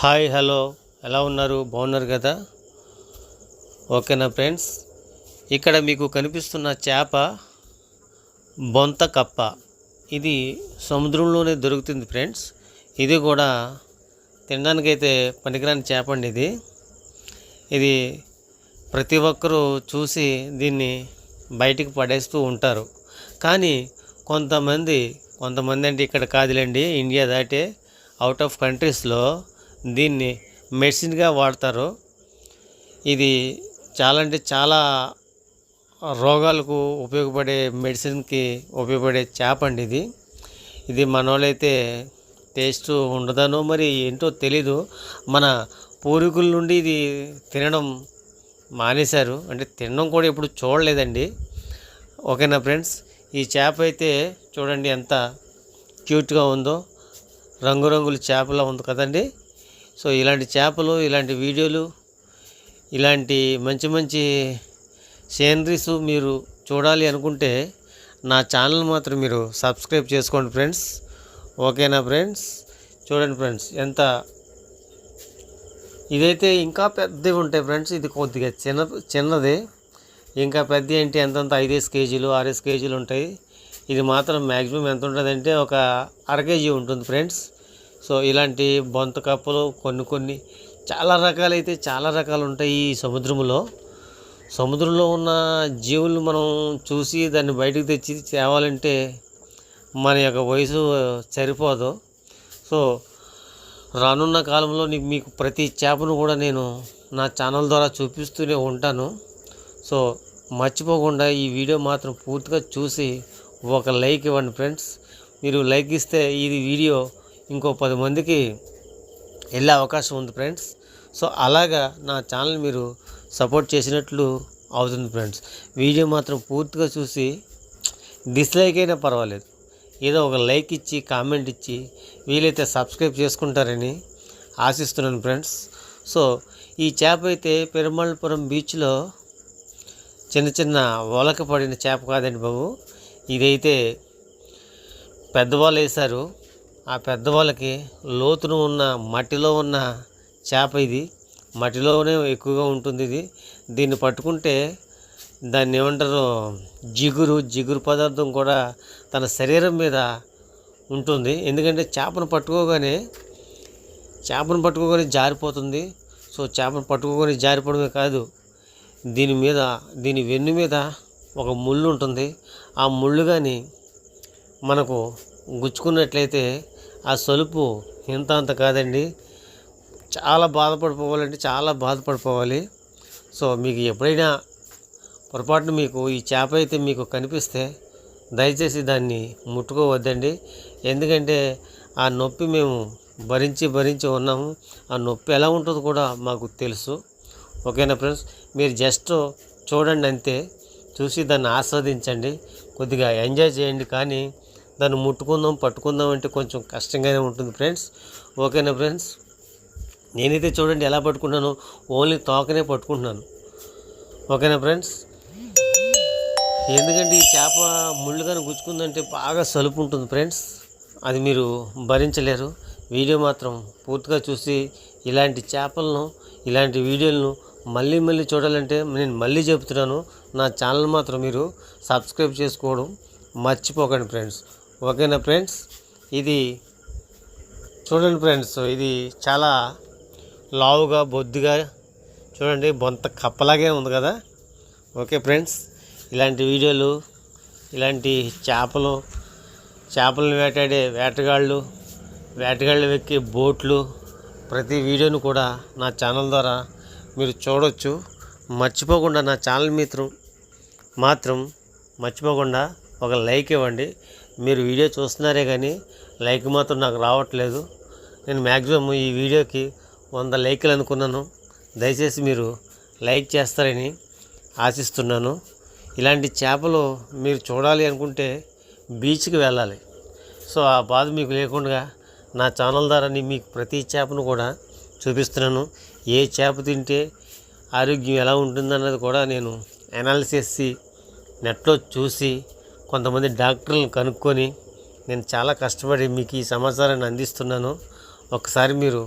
Hi hello. ఎలా ఉన్నారు? బాగున్నారు కదా? ఓకేనా ఫ్రెండ్స్? ఇక్కడ మీకు కనిపిస్తున్న చేప బొంత కప్ప. ఇది సముద్రంలోనే దొరుకుతుంది ఫ్రెండ్స్. ఇది కూడా తినడానికైతే పనికిరాని చేప అండి ఇది. ఇది ప్రతి ఒక్కరూ చూసి దీన్ని బయటికి పడేస్తూ ఉంటారు. కానీ కొంతమంది కొంతమంది అంటే ఇక్కడ కాదులేండి ఇండియా దాటే అవుట్ ఆఫ్ కంట్రీస్లో దీన్ని మెడిసిన్గా వాడతారు. ఇది చాలా అంటే చాలా రోగాలకు ఉపయోగపడే మెడిసిన్కి ఉపయోగపడే చేప అండి ఇది. ఇది మన వాళ్ళైతే టేస్ట్ ఉండదనో మరి ఏంటో తెలీదు. మన పూర్వీకుల నుండి ఇది తినడం మానేశారు. అంటే తినడం కూడా ఇప్పుడు చూడలేదండి. ఓకేనా ఫ్రెండ్స్? ఈ చేప అయితే చూడండి ఎంత క్యూట్గా ఉందో. రంగురంగుల చేపలా ఉంది కదండి. సో ఇలాంటి చేపలు ఇలాంటి వీడియోలు ఇలాంటి మంచి మంచి సీనరీస్ మీరు చూడాలి అనుకుంటే నా ఛానల్ మాత్రం మీరు సబ్స్క్రైబ్ చేసుకోండి ఫ్రెండ్స్. ఓకేనా ఫ్రెండ్స్? చూడండి ఫ్రెండ్స్ ఎంత ఇదైతే ఇంకా పెద్దవి ఉంటాయి ఫ్రెండ్స్. ఇది కొద్దిగా చిన్న చిన్నది. ఇంకా పెద్ద ఏంటి? ఎంతంత? ఐదేసి కేజీలు ఆరేసి కేజీలు ఉంటాయి. ఇది మాత్రం మ్యాక్సిమం ఎంత ఉంటుందంటే ఒక అర కేజీ ఉంటుంది ఫ్రెండ్స్. సో ఇలాంటి బొంత కప్పలు కొన్ని కొన్ని చాలా రకాలైతే చాలా రకాలు ఉంటాయి ఈ సముద్రంలో సముద్రంలో ఉన్న జీవులు మనం చూసి దాన్ని బయటకు తెచ్చి తేవాలంటే మన యొక్క వయసు సరిపోదు. సో రానున్న కాలంలో నీకు మీకు ప్రతి చేపను కూడా నేను నా ఛానల్ ద్వారా చూపిస్తూనే ఉంటాను. సో మర్చిపోకుండా ఈ వీడియో మాత్రం పూర్తిగా చూసి ఒక లైక్ ఇవ్వండి ఫ్రెండ్స్. మీరు లైక్ ఇస్తే ఇది వీడియో ఇంకో పది మందికి వెళ్ళే అవకాశం ఉంది ఫ్రెండ్స్. సో అలాగా నా ఛానల్ మీరు సపోర్ట్ చేసినట్లు అవుతుంది ఫ్రెండ్స్. వీడియో మాత్రం పూర్తిగా చూసి డిస్లైక్ అయినా పర్వాలేదు. ఏదో ఒక లైక్ ఇచ్చి కామెంట్ ఇచ్చి వీలైతే సబ్స్క్రైబ్ చేసుకుంటారని ఆశిస్తున్నాను ఫ్రెండ్స్. సో ఈ చేప అయితే పెరుమళపురం బీచ్లో చిన్న చిన్న వలక పడిన చేప కాదండి బాబు. ఇదైతే పెద్దవాళ్ళు వేశారు. ఆ పెద్దవాళ్ళకి లోతున ఉన్న మట్టిలో ఉన్న చేప ఇది. మట్టిలోనే ఎక్కువగా ఉంటుంది ఇది. దీన్ని పట్టుకుంటే దాన్ని ఏమంటారు? జిగురు జిగురు పదార్థం కూడా తన శరీరం మీద ఉంటుంది. ఎందుకంటే చేపను పట్టుకోగానే చేపను పట్టుకోగానే జారిపోతుంది. సో చేపను పట్టుకోగానే జారిపోవడమే కాదు దీని మీద దీని వెన్ను మీద ఒక ముళ్ళు ఉంటుంది. ఆ ముళ్ళు కానీ మనకు గుచ్చుకున్నట్లయితే ఆ సలుపు ఇంత అంత కాదండి. చాలా బాధపడిపోవాలంటే చాలా బాధపడిపోవాలి. సో మీకు ఎప్పుడైనా పొరపాటున మీకు ఈ చేప అయితే మీకు కనిపిస్తే దయచేసి దాన్ని ముట్టుకోవద్దండి. ఎందుకంటే ఆ నొప్పి మేము భరించి భరించి ఉన్నాము. ఆ నొప్పి ఎలా ఉంటుందో కూడా మాకు తెలుసు. ఓకేనా ఫ్రెండ్స్? మీరు జస్ట్ చూడండి అంతే. చూసి దాన్ని ఆస్వాదించండి. కొద్దిగా ఎంజాయ్ చేయండి. కానీ దాన్ని ముట్టుకుందాం పట్టుకుందాం అంటే కొంచెం కష్టంగానే ఉంటుంది ఫ్రెండ్స్ ఓకేనా ఫ్రెండ్స్ నేనైతే చూడండి ఎలా పట్టుకుంటున్నాను ఓన్లీ తోకనే పట్టుకుంటున్నాను. ఓకేనా ఫ్రెండ్స్ ఎందుకంటే ఈ చేప ముళ్ళుగానే గుచ్చుకుందంటే బాగా సలుపు ఉంటుంది ఫ్రెండ్స్ అది మీరు భరించలేరు. వీడియో మాత్రం పూర్తిగా చూసి ఇలాంటి చేపలను ఇలాంటి వీడియోలను మళ్ళీ మళ్ళీ చూడాలంటే నేను మళ్ళీ చెబుతున్నాను నా ఛానల్ మాత్రం మీరు సబ్స్క్రైబ్ చేసుకోవడం మర్చిపోకండి ఫ్రెండ్స్ ఓకేనా ఫ్రెండ్స్? ఇది చూడండి ఫ్రెండ్స్ ఇది చాలా లావుగా బొద్దుగా చూడండి బొంత కప్పలాగే ఉంది కదా? ఓకే ఫ్రెండ్స్ ఇలాంటి వీడియోలు ఇలాంటి చేపలు చేపలను వేటాడే వేటగాళ్ళు వేటగాళ్ళు ఎక్కే బోట్లు ప్రతి వీడియోను కూడా నా ఛానల్ ద్వారా మీరు చూడొచ్చు. మర్చిపోకుండా నా ఛానల్ మిత్రం మాత్రం మర్చిపోకుండా ఒక లైక్ ఇవ్వండి. మీరు వీడియో చూస్తున్నారే కానీ లైక్ మాత్రం నాకు రావట్లేదు. నేను మ్యాక్సిమం ఈ వీడియోకి వంద లైక్లు అనుకున్నాను. దయచేసి మీరు లైక్ చేస్తారని ఆశిస్తున్నాను. ఇలాంటి చేపలు మీరు చూడాలి అనుకుంటే బీచ్కి వెళ్ళాలి. సో ఆ బాధ మీకు లేకుండా నా ఛానల్ ద్వారా నేను మీకు ప్రతి చేపను కూడా చూపిస్తున్నాను. ఏ చేప తింటే ఆరోగ్యం ఎలా ఉంటుందన్నది కూడా నేను అనాలిసిస్ నెట్లో చూసి కొంతమంది డాక్టర్లను కనుక్కొని నేను చాలా కష్టపడి మీకు ఈ సమాచారాన్ని అందిస్తున్నాను. ఒకసారి మీరు